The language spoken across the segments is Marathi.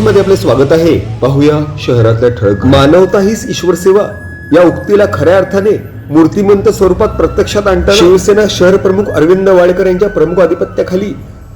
न्यूजमध्ये आपले स्वागत आहे. पाहूया शहरातल्या ठळक मानवता हीच ईश्वर सेवा. या उक्तीला खऱ्या अर्थाने मूर्तिमंत स्वरूपात प्रत्यक्षात आणता शिवसेना शहर प्रमुख अरविंद वाळेकर यांच्या प्रमुख आधिपत्याखाली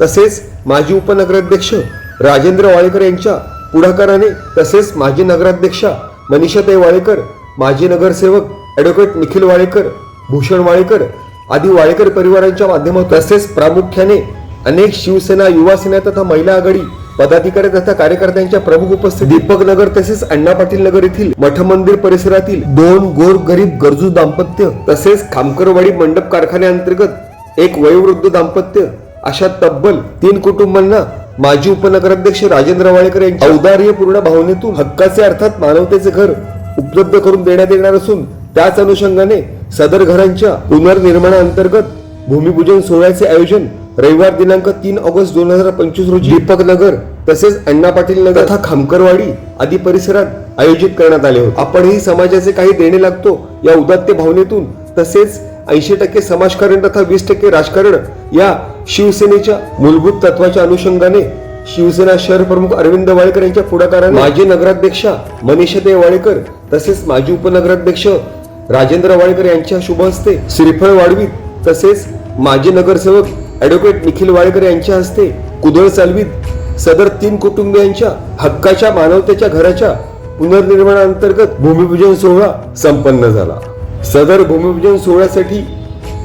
तसेच माजी उपनगराध्यक्ष राजेंद्र वाळेकर यांच्या पुढाकाराने तसेच माजी नगराध्यक्षा मनीषाताई वाळेकर माजी नगरसेवक ॲडव्होकेट निखिल वाळेकर भूषण वाळेकर आदी वाळेकर परिवारांच्या माध्यमातून तसेच प्रामुख्याने अनेक शिवसेना युवासेना तथा महिला आघाडी पदाधिकारी तथा कार्यकर्त्यांच्या प्रमुख उपस्थित दीपक नगर तसेच अण्णा पाटील नगर येथील मठ मंदिर परिसरातील दोन गोर गरीब गरजू दाम्पत्य तसेच खामकरवाडी मंडप कारखान्याअंतर्गत एक वयोवृद्ध दाम्पत्य अशा तब्बल तीन कुटुंबांना माजी उपनगराध्यक्ष राजेंद्र वाळेकर यांच्या औदार्यपूर्ण भावनेतून हक्काचे अर्थात मानवतेचे घर उपलब्ध करून देण्यात येणार असून त्याच अनुषंगाने सदर घरांच्या पुनर्निर्माणाअंतर्गत भूमिपूजन सोहळ्याचे आयोजन रविवार दिनांक तीन ऑगस्ट दोन हजार पंचवीस रोजी दीपक नगर तसेच अण्णा पाटील नगर तथा खामकरवाडी आदी परिसरात आयोजित करण्यात आले होते. आपणही समाजाचे काही देणे लागतो या उदात्त भावनेतून. तसेच ऐंशी टक्के समाजकारण तथा वीस टक्के राजकारण या शिवसेनेच्या मूलभूत तत्वाच्या अनुषंगाने शिवसेना शहर प्रमुख अरविंद वाळेकर यांच्या पुढाकाराने माजी नगराध्यक्षा मनीषाताई वाळेकर तसेच माजी उपनगराध्यक्ष राजेंद्र वाळेकर यांच्या शुभ हस्ते श्रीफळ वाढवीत. तसेच माजी नगरसेवक ॲडव्होकेट निखिल वाळकर यांच्या हस्ते कुदळ चालवीत सदर तीन कुटुंबियांच्या हक्काच्या मानवतेच्या घराच्या पुनर्निर्माणाअंतर्गत भूमिपूजन सोहळा संपन्न झाला. सदर भूमिपूजन सोहळ्यासाठी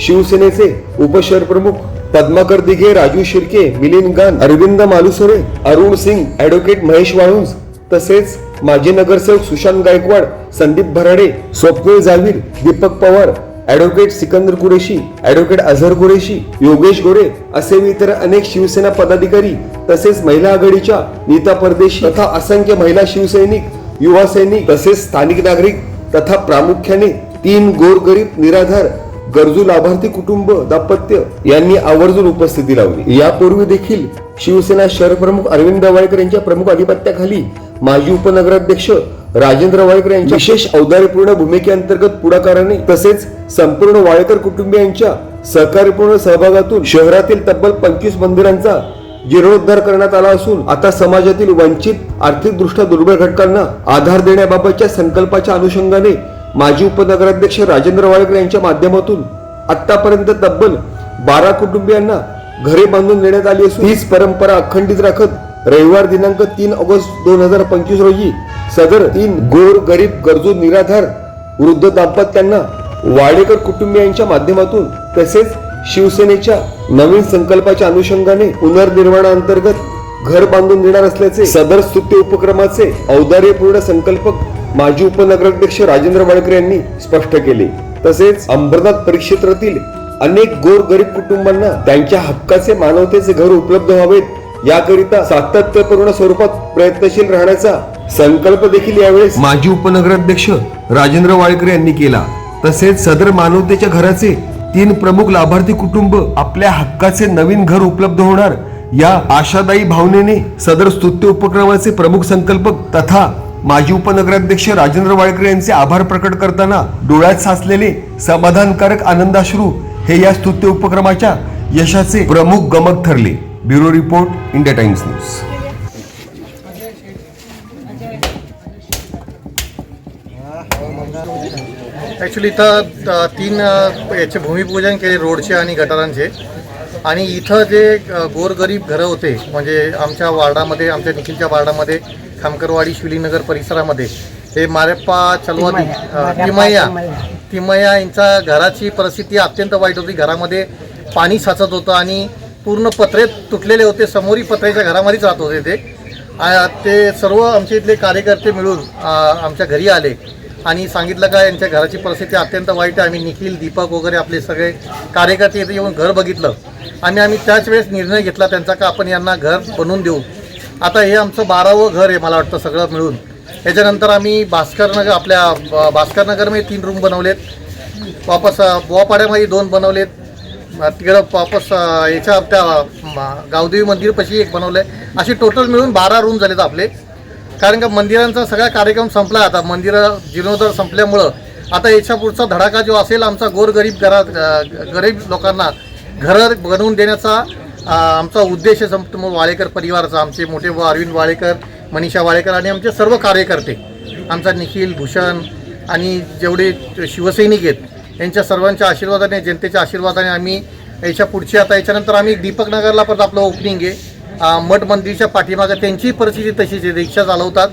शिवसेनेचे उपशहर प्रमुख पद्माकर दिघे राजू शिर्के मिलिंद गान अरविंद मालुसरे अरुण सिंग ॲडव्होकेट महेश वाळुंज तसेच माजी नगरसेवक सुशांत गायकवाड संदीप भराडे स्वप्नील जालवीर दीपक पवार ॲडव्होकेट सिकंदर कुरेशी ॲडव्होकेट अझहर कुरेशी योगेश गोरे असे इतर अनेक शिवसेना पदाधिकारी तसेच महिला आघाडीच्या नीता परदेशी तथा असंख्य महिला शिवसैनिक युवा सैनिक तसेच स्थानिक नागरिक तथा प्रामुख्याने तीन गोरगरीब निराधार गरजू लाभार्थी कुटुंब दाम्पत्य यांनी आवर्जून उपस्थिती लावली. यापूर्वी देखील शिवसेना शहर प्रमुख अरविंद दवाळकर यांच्या प्रमुख आधिपत्याखाली माजी उपनगराध्यक्ष राजेंद्र वाळेकर यांच्या विशेष औदार्यपूर्ण भूमिकेअंतर्गत पुढाकाराने तसेच संपूर्ण वाळेकर कुटुंबियांच्या सहकार्यपूर्ण सहभागातून शहरातील तब्बल पंचवीस मंदिरांचा जीर्णोद्धार करण्यात आला असून आता समाजातील वंचित आर्थिकदृष्ट्या दुर्बल घटकांना आधार देण्याबाबतच्या संकल्पाच्या अनुषंगाने माजी उपनगराध्यक्ष राजेंद्र वाळेकर यांच्या माध्यमातून आतापर्यंत तब्बल बारा कुटुंबियांना घरे बांधून देण्यात आली असून हीच परंपरा अखंडित राखत रविवार दिनांक तीन ऑगस्ट दोन हजार पंचवीस रोजी सदर तीन गोर गरीब गरजू निराधार वृद्ध दाम्पत्यांना वाडेकर कुटुंबियांच्या माध्यमातून तसेच शिवसेनेच्या नवीन संकल्पाच्या अनुषंगाने पुनर्निर्माणाअंतर्गत घर बांधून देणार असल्याचे सदर स्तुत्य उपक्रमाचे औदार्यपूर्ण संकल्पक माजी उपनगराध्यक्ष राजेंद्र वाडकर यांनी स्पष्ट केले. तसेच अंबरनाथ परिक्षेत्रातील अनेक गोर गरीब कुटुंबांना त्यांच्या हक्काचे मानवतेचे घर उपलब्ध व्हावेत याकरिता सातत्यपूर्ण स्वरूपात प्रयत्नशील राहण्याचा संकल्प देखील यावेळेस माजी उपनगराध्यक्ष राजेंद्र वाळकर यांनी केला. तसेच सदर मानवतेच्या घराचे तीन प्रमुख लाभार्थी कुटुंब आपल्या हक्काचे नवीन घर उपलब्ध होणार या आशादायी भावनेने सदर स्तुत्य उपक्रमाचे प्रमुख संकल्पक तथा माजी उपनगराध्यक्ष राजेंद्र वाळकर यांचे आभार प्रकट करताना डोळ्यात साचलेले समाधानकारक आनंदाश्रू हे या स्तुत्य उपक्रमाच्या यशाचे प्रमुख गमक ठरले. Bureau report India Times news. Actually इथं तीन याचे भूमिपूजन केले रोडचे आणि गटारांचे. आणि इथं जे गोरगरीब घरं होते म्हणजे आमच्या वार्डामध्ये आमच्या निखिलच्या वार्डामध्ये खामकरवाडी शिवलीनगर परिसरामध्ये हे मारेप्पा चलवादी तिमय्या तिमय्या यांच्या घराची परिस्थिती अत्यंत वाईट होती. घरामध्ये पाणी साचत होतं आणि पूर्ण पत्रे तुटलेले होते. समोरी पत्र्याच्या घरामध्येच राहत होते ते. ते सर्व आमचे इथले कार्यकर्ते मिळून आमच्या घरी आले. आणि सांगितलं का यांच्या घराची परिस्थिती अत्यंत वाईट आहे. आम्ही निखिल दीपक वगैरे आपले सगळे कार्यकर्ते इथे येऊन घर बघितलं. आणि आम्ही त्याच वेळेस निर्णय घेतला त्यांचा का आपण यांना घर बनवून देऊ. आता हे आमचं बारावं घर आहे मला वाटतं सगळं मिळून. याच्यानंतर आम्ही भास्करनगर आपल्या भास्करनगरमध्ये तीन रूम बनवलेत. वापस बोवापाड्यामध्ये दोन बनवलेत. तिकडं वापस याच्या त्या गावदेवी मंदिरपाशी एक बनवलं आहे असे टोटल मिळून बारा रूम झालेत आपले. कारण का मंदिरांचा सगळा कार्यक्रम संपला आता. मंदिरं जीर्णोद्धार संपल्यामुळं. आता याच्या पुढचा धडाका जो असेल आमचा गोरगरीब घरात गरीब लोकांना घरं बनवून देण्याचा आमचा उद्देश आहे वाळेकर परिवाराचा. आमचे मोठे व अरविंद वाळेकर मनीषा वाळेकर आणि आमचे सर्व कार्यकर्ते. आमचा निखिल भूषण आणि जेवढे शिवसैनिक आहेत यांच्या सर्वांच्या आशीर्वादाने जनतेच्या आशीर्वादाने आम्ही याच्या पुढची आता याच्यानंतर आम्ही दीपक नगरला परत आपलं ओपनिंग आहे. मठ मंदिरच्या पाठीमागं त्यांचीही परिस्थिती तशीच आहे. रिक्षा चालवतात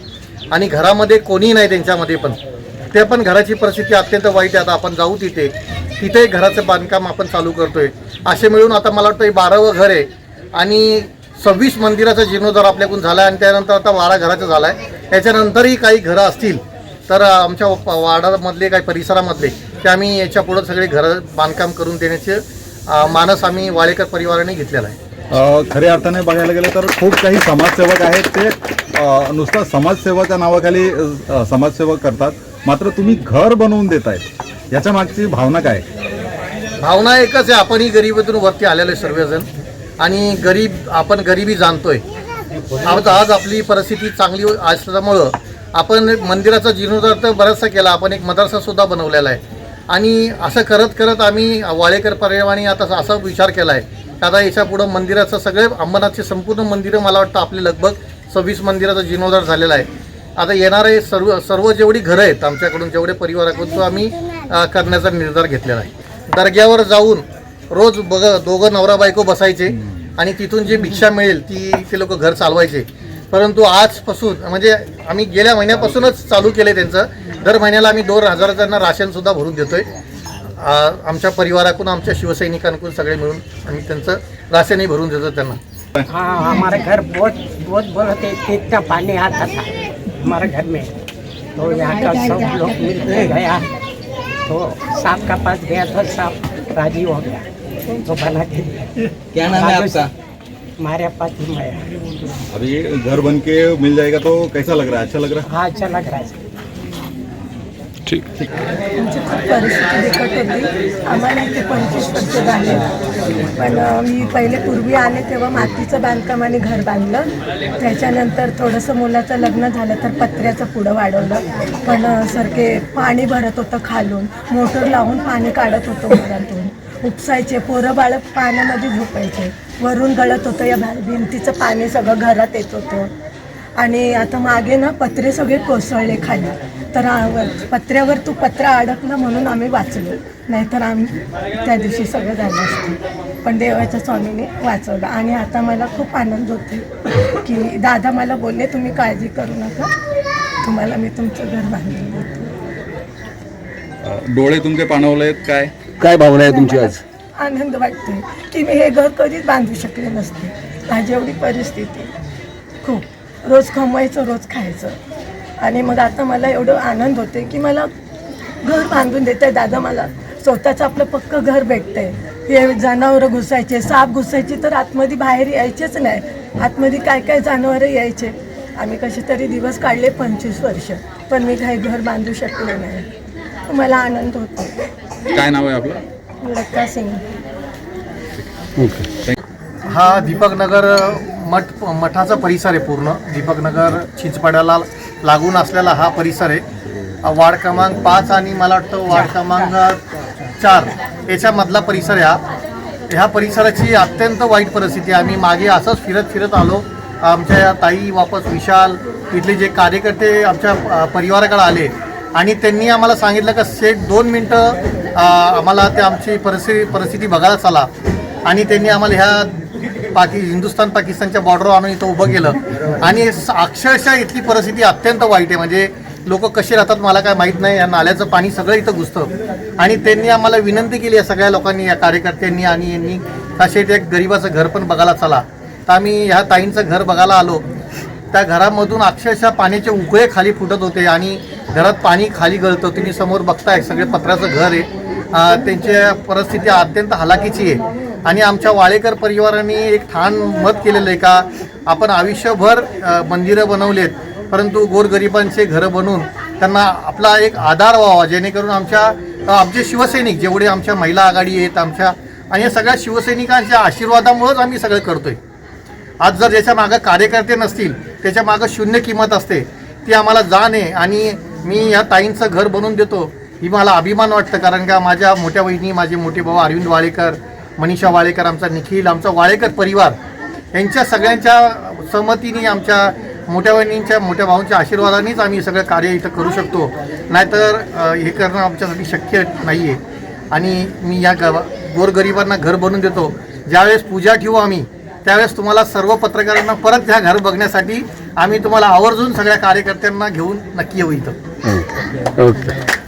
आणि घरामध्ये कोणीही नाही त्यांच्यामध्ये पण. ते पण घराची परिस्थिती अत्यंत वाईट आहे. आता आपण जाऊ तिथे. तिथे घराचं बांधकाम आपण चालू करतोय. असे मिळून आता मला वाटतं हे बारावं घर आहे. आणि सव्वीस मंदिराचा जीर्णोद्धार आपल्याकडून झाला आहे आणि त्यानंतर आता वाडा घराचा झाला आहे याच्यानंतरही काही घरं असतील तर आमच्या वा- काही परिसरामधले ते आम्ही याच्या पुढं सगळे घरं बांधकाम करून देण्याचे मानस आम्ही वाळेकर परिवाराने घेतलेला आहे. खऱ्या अर्थाने बघायला गेलं तर खूप काही समाजसेवक आहेत ते नुसतं समाजसेवाच्या नावाखाली अ, समाजसेवा करतात. मात्र तुम्ही घर बनवून देतायत याच्या मागची भावना काय? भावना एकच आहे आपणही गरिबीतून वरती आलेलो आहे सर्वजण. आणि गरीब आपण गरिबी जाणतोय. आज आज आपली परिस्थिती चांगली असल्यामुळं आपण मंदिराचा जीर्णोद्धार तर बराचसा केला आपण एक मदरसा सुद्धा बनवलेला आहे. आणि असं करत करत आम्ही वाळेकर परिवाराने आता असा विचार केला आहे आता याच्या पुढं मंदिराचं सगळे अंबरनाथचे संपूर्ण मंदिरं मला वाटतं आपले लगभग सव्वीस मंदिराचा जीर्णोद्धार झालेला आहे. आता येणारे सर्व सर्व जेवढी घरं आहेत आमच्याकडून जेवढे परिवाराकडून तो आम्ही करण्याचा निर्धार घेतलेला आहे. दर्ग्यावर जाऊन रोज बघ दोघं नवरा बायको बसायचे आणि तिथून जी भिक्षा मिळेल ती ते लोक घर चालवायचे. परंतु आजपासून म्हणजे आम्ही गेल्या महिन्यापासूनच चालू केले त्यांचं. दर महिन्याला आम्ही दोन हजार त्यांना राशन सुद्धा भरून देतोय. आ, आमच्या परिवाराकडून आमच्या शिवसैनिकांकडून सगळे मिळून आम्ही त्यांचं राशनही भरून देतो त्यांना. हाँ हमारे घर बहुत बहुत बोलते इतना पानी आता था हमारे घर में। तो यहाँ का सब लोग मिलते गया तो सांप का पास गया तो सांप राजी हो गया तो बना के दिया। क्या नाम है आपका? हमारे पास ही अभी घर बन के मिल जाएगा तो कैसा लग रहा है? अच्छा लग रहा हाँ अच्छा लग रहा है। आमची खूप परिस्थिती बिकट होती. आम्हाला इथे पंचवीस वर्ष झाले. पण मी पहिले पूर्वी आले तेव्हा मातीचं बांधकाम आणि घर बांधलं. त्याच्यानंतर थोडंसं मुलाचं लग्न झालं तर पत्र्याचं पुढं वाढवलं. पण सारखे पाणी भरत होतं खालून. मोटर लावून पाणी काढत होतं घरातून. उपसायचे. पोरं बाळं पाण्यामध्ये झोपायचे. वरून गळत होतं या भा- भिंतीचं पाणी सगळं घरात येत होतं. आणि आता मागे ना पत्रे सगळे कोसळले खाली. तर आ- पत्र्यावर तू पत्रा अडकलं म्हणून आम्ही वाचलो. नाहीतर आम्ही त्या दिवशी सगळं झालं असतं पण देवाच्या स्वामीने वाचवलं. आणि आता मला खूप आनंद होते की दादा मला बोलले तुम्ही काळजी करू नका. तुम्हाला मी तुमचं घर बांधून देतो. डोळे तुमचे पाणवलेत काय? काय भावना आहे तुमची आज? आनंद वाटतोय की मी हे घर कधीच बांधू शकले नसते. माझी एवढी परिस्थिती. खूप. रोज कमवायचं रोज खायचं. आणि मग आता मला एवढं आनंद होते की मला घर बांधून देत आहे दादा मला. स्वतःचं आपलं पक्क घर भेटतंय. हे जनावरं घुसायचे साप घुसायची तर आतमध्ये बाहेर यायचेच नाही. आतमध्ये काय काय जनावरं यायचे? आम्ही कसे तरी दिवस काढले पंचवीस वर्ष पण मी काही घर बांधू शकले नाही. मला आनंद होतो काय नाव आहे आपलं? लता सिंग. हा दीपकनगर मठ मठाचा परिसर आहे पूर्ण. दीपकनगर चिंचपाड्याला लागून असलेला हा परिसर आहे. वार्ड क्रमांक पाच आणि मला वाटतं वार्ड क्रमांक चार याच्यामधला परिसर आहे हा. ह्या परिसराची अत्यंत वाईट परिस्थिती आहे. आम्ही मागे असंच फिरत फिरत आलो. आमच्या या ताई वापस विशाल इथले जे कार्यकर्ते आमच्या परिवाराकडे आले. आणि त्यांनी आम्हाला सांगितलं का सेट दोन मिनटं आम्हाला ते आमची परिस्थिती परिस्थिती बघायला चला. आणि त्यांनी आम्हाला ह्या पाकि हिंदुस्थान पाकिस्तानच्या बॉर्डरवर आणून इथं उभं केलं. आणि स- अक्षरशः इथली परिस्थिती अत्यंत वाईट आहे. म्हणजे लोक कसे राहतात मला काय माहीत नाही. या नाल्याचं पाणी सगळं इथं घुसतं. आणि त्यांनी आम्हाला विनंती केली या सगळ्या लोकांनी या कार्यकर्त्यांनी आणि यांनी कसे एक गरिबाचं घर पण बघायला चला. तर आम्ही ह्या ताईंचं घर बघायला आलो. त्या घरामधून अक्षरशः पाण्याचे उकळे खाली फुटत होते आणि घरात पाणी खाली गळतं. तुम्ही समोर बघताय सगळे पत्र्याचं घर आहे. त्यांच्या परिस्थिती अत्यंत हलाखीची आहे. आणि आमच्या वाळेकर परिवाराने एक ठाण मत केलेलं आहे का आपण आयुष्यभर मंदिरं बनवलेत परंतु गोरगरिबांचे घरं बनवून त्यांना आपला एक आधार व्हावा जेणेकरून आमच्या आमचे शिवसैनिक जेवढे आमच्या महिला आघाडी आहेत आमच्या आणि या सगळ्या शिवसैनिकांच्या आशीर्वादामुळेच आम्ही सगळं करतोय. आज जर ज्याच्या मागं कार्यकर्ते नसतील त्याच्या मागं शून्य किंमत असते ती आम्हाला जाण आहे आणि मी या ताईंचं घर बनवून देतो ही मला अभिमान वाटतं कारण का माझ्या मोठ्या बहिणी माझे मोठे भाऊ अरविंद वाळेकर मनीषा वाळेकर आमचा निखिल आमचा वाळेकर परिवार यांच्या सगळ्यांच्या सहमतीने आमच्या मोठ्या बहिणींच्या मोठ्या भाऊंच्या आशीर्वादानेच आम्ही सगळं कार्य इथं करू शकतो. नाहीतर हे करणं आमच्यासाठी शक्य नाही आहे आणि मी या गोरगरिबांना घर बनवून देतो. ज्यावेळेस पूजा ठेवू आम्ही त्यावेळेस तुम्हाला सर्व पत्रकारांना परत ह्या घर बघण्यासाठी आम्ही तुम्हाला आवर्जून सगळ्या कार्यकर्त्यांना घेऊन नक्की येऊ इथं. ओके.